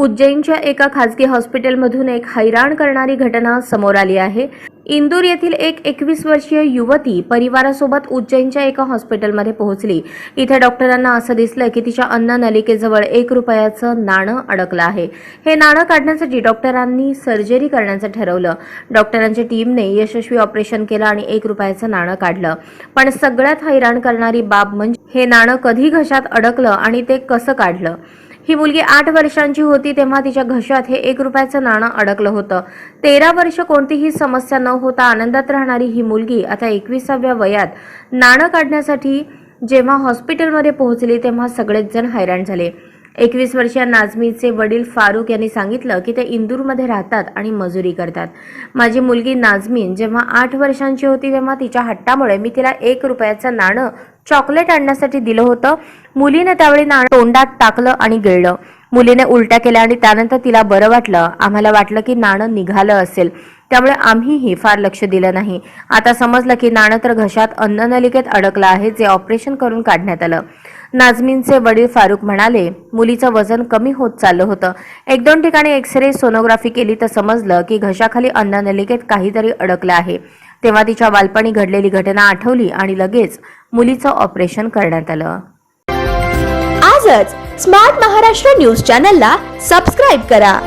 उज्जैनच्या एका खासगी हॉस्पिटलमधून एक हैराण करणारी घटना समोर आली आहे. इंदूर येथील एक एकवीस वर्षीय युवती परिवारासोबत उज्जैनच्या एका हॉस्पिटलमध्ये पोहोचली. इथे डॉक्टरांना असं दिसलं की तिच्या अन्न नलिकेजवळ एक रुपयाचं नाणं अडकलं आहे. हे नाणं काढण्यासाठी डॉक्टरांनी सर्जरी करण्याचं ठरवलं. डॉक्टरांच्या टीमने यशस्वी ऑपरेशन केलं आणि एक रुपयाचं नाणं काढलं. पण सगळ्यात हैराण करणारी बाब म्हणजे हे नाणं कधी घशात अडकलं आणि ते कसं काढलं? ही मुलगी आठ वर्षांची होती तेव्हा तिच्या घशात हे एक रुपयाचं नाणं अडकलं होतं. तेरा वर्ष कोणतीही समस्या न होता आनंदात राहणारी ही मुलगी आता एकविसाव्या वयात नाणं काढण्यासाठी जेव्हा हॉस्पिटलमध्ये पोहोचली तेव्हा सगळेच जण हैराण झाले. एकवीस वर्षीय नाझमीचे वडील फारूक यांनी सांगितलं की ते इंदूरमध्ये राहतात आणि मजुरी करतात. माझी मुलगी नाझमीन जेव्हा आठ वर्षांची होती तेव्हा तिच्या हट्टामुळे मी तिला एक रुपयाचं नाणं चॉकलेट आणण्यासाठी दिलं होतं. मुलीने त्यावेळी नाणं तोंडात टाकलं आणि गिळलं. मुलीने उलट्या केल्या आणि त्यानंतर तिला बरं वाटलं. आम्हाला वाटलं की नाणं निघालं असेल. त्यामुळे आम्हीही फार लक्ष दिलं नाही. आता समजलं की नाणं तर घशात अन्ननलिकेत अडकलं आहे जे ऑपरेशन करून काढण्यात आलं. नाझमीनचे वडील फारुक म्हणाले मुलीचं वजन कमी होत चाललं होतं. एक दोन ठिकाणी एक्सरे सोनोग्राफी केली तर समजलं की घशाखाली अन्ननलिकेत काहीतरी अडकलं आहे. तेव्हा तिच्या बालपणी घडलेली घटना आठवली आणि लगेच मुलीचं ऑपरेशन करण्यात आलं. आजच स्मार्ट महाराष्ट्र न्यूज चॅनलला सबस्क्राईब करा.